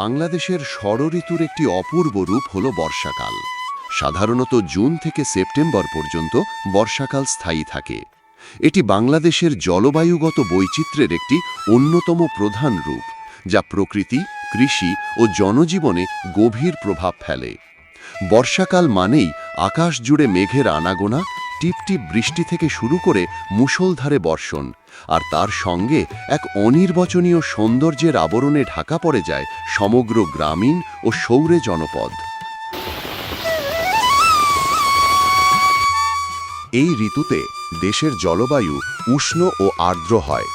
বাংলাদেশের ষড়ঋতুর একটি অপূর্ব রূপ হল বর্ষাকাল। সাধারণত জুন থেকে সেপ্টেম্বর পর্যন্ত বর্ষাকাল স্থায়ী থাকে। এটি বাংলাদেশের জলবায়ুগত বৈচিত্র্যের একটি অন্যতম প্রধান রূপ, যা প্রকৃতি, কৃষি ও জনজীবনে গভীর প্রভাব ফেলে। বর্ষাকাল মানেই আকাশ জুড়ে মেঘের আনাগোনা টিপটিপ বৃষ্টি থেকে শুরু করে মুষলধারে বর্ষণ, আর তার সঙ্গে এক অনির্বচনীয় সৌন্দর্যের আবরণে ঢাকা পড়ে যায় সমগ্র গ্রামীণ ও সৌরে জনপদ। এই ঋতুতে দেশের জলবায়ু উষ্ণ ও আর্দ্র হয়।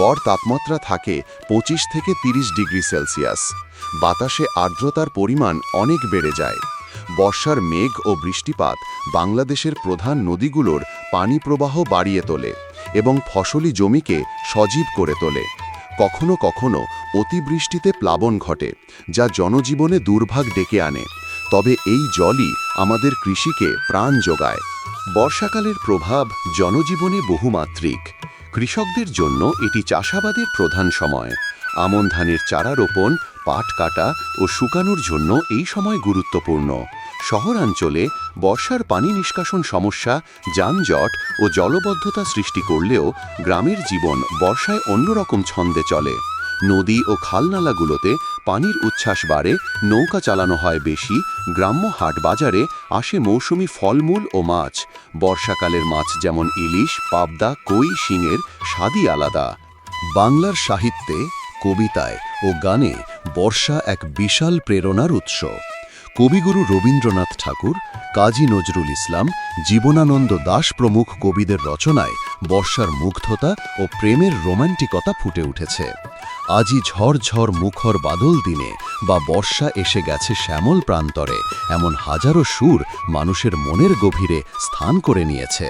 গড় তাপমাত্রা থাকে পঁচিশ থেকে ৩০ ডিগ্রি সেলসিয়াস। বাতাসে আর্দ্রতার পরিমাণ অনেক বেড়ে যায়। বর্ষার মেঘ ও বৃষ্টিপাত বাংলাদেশের প্রধান নদীগুলোর পানি প্রবাহ বাড়িয়ে তোলে এবং ফসলি জমিকে সজীব করে তোলে। কখনো কখনো অতিবৃষ্টিতে প্লাবন ঘটে, যা জনজীবনে দুর্ভাগ ডেকে আনে। তবে এই জলই আমাদের কৃষিকে প্রাণ যোগায়। বর্ষাকালের প্রভাব জনজীবনে বহুমাত্রিক। কৃষকদের জন্য এটি চাষাবাদের প্রধান সময়। আমন ধানের চারা রোপণ, পাট কাটা ও শুকানোর জন্য এই সময় গুরুত্বপূর্ণ। শহরাঞ্চলে বর্ষার পানি নিষ্কাশন সমস্যা, যানজট ও জলবদ্ধতা সৃষ্টি করলেও গ্রামের জীবন বর্ষায় অন্যরকম ছন্দে চলে। নদী ও খালনালাগুলোতে পানির উচ্ছ্বাস বাড়ে, নৌকা চালানো হয় বেশি, গ্রাম্য হাট বাজারে আসে মৌসুমি ফলমূল ও মাছ। বর্ষাকালের মাছ যেমন ইলিশ, পাবদা, কই, শিঙের স্বাদই আলাদা। বাংলার সাহিত্যে কবিতায় ও গানে বর্ষা এক বিশাল প্রেরণার উৎস। কবিগুরু রবীন্দ্রনাথ ঠাকুর, কাজী নজরুল ইসলাম, জীবনানন্দ দাশ প্রমুখ কবিদের রচনায় বর্ষার মুগ্ধতা ও প্রেমের রোমান্টিকতা ফুটে উঠেছে। আজই ঝড় ঝড় মুখর বাদল দিনে বা বর্ষা এসে গেছে শ্যামল প্রান্তরে, এমন হাজারো সুর মানুষের মনের গভীরে স্থান করে নিয়েছে।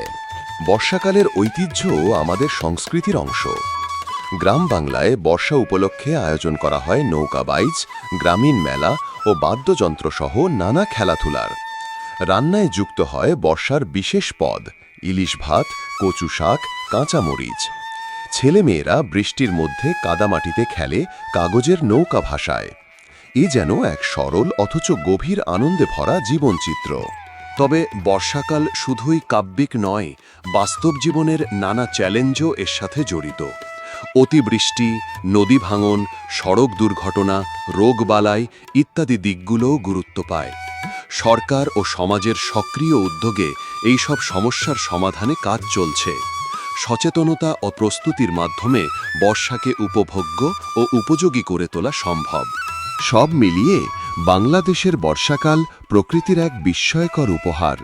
বর্ষাকালের ঐতিহ্যও আমাদের সংস্কৃতির অংশ। গ্রাম বাংলায় বর্ষা উপলক্ষে আয়োজন করা হয় নৌকা বাইচ, গ্রামীণ মেলা ও বাদ্যযন্ত্রসহ নানা খেলাধুলার। রান্নায় যুক্ত হয় বর্ষার বিশেষ পদ, ইলিশ ভাত, কচু শাক, কাঁচামরিচ। ছেলেমেয়েরা বৃষ্টির মধ্যে কাদামাটিতে খেলে কাগজের নৌকা ভাষায় এ যেন এক সরল অথচ গভীর আনন্দে ভরা জীবনচিত্র। তবে বর্ষাকাল শুধুই কাব্যিক নয়, বাস্তব জীবনের নানা চ্যালেঞ্জও এর সাথে জড়িত। অতিবৃষ্টি, নদী ভাঙন, সড়ক দুর্ঘটনা রোগবালাই ইত্যাদি দিকগুলোও গুরুত্ব পায়। সরকার ও সমাজের সক্রিয় উদ্যোগে এই সব সমস্যার সমাধানে কাজ চলছে। সচেতনতা ও প্রস্তুতির মাধ্যমে বর্ষাকে উপভোগ্য ও উপযোগী করে তোলা সম্ভব। সব মিলিয়ে বাংলাদেশের বর্ষাকাল প্রকৃতির এক বিস্ময়কর উপহার।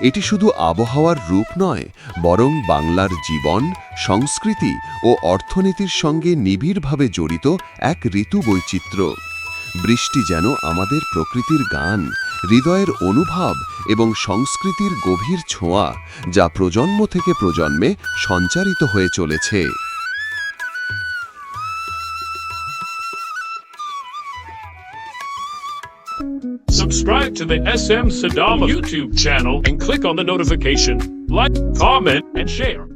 এটি শুধু আবহাওয়ার রূপ নয়, বরং বাংলার জীবন, সংস্কৃতি ও অর্থনীতির সঙ্গে নিবিড়ভাবে জড়িত এক ঋতু বৈচিত্র্য। বৃষ্টি যেন আমাদের প্রকৃতির গান, হৃদয়ের অনুভব এবং সংস্কৃতির গভীর ছোঁয়া যা প্রজন্ম থেকে প্রজন্মে সঞ্চারিত হয়ে চলেছে। Subscribe to the SM Sadama YouTube channel and click on the notification. Like, comment, and share.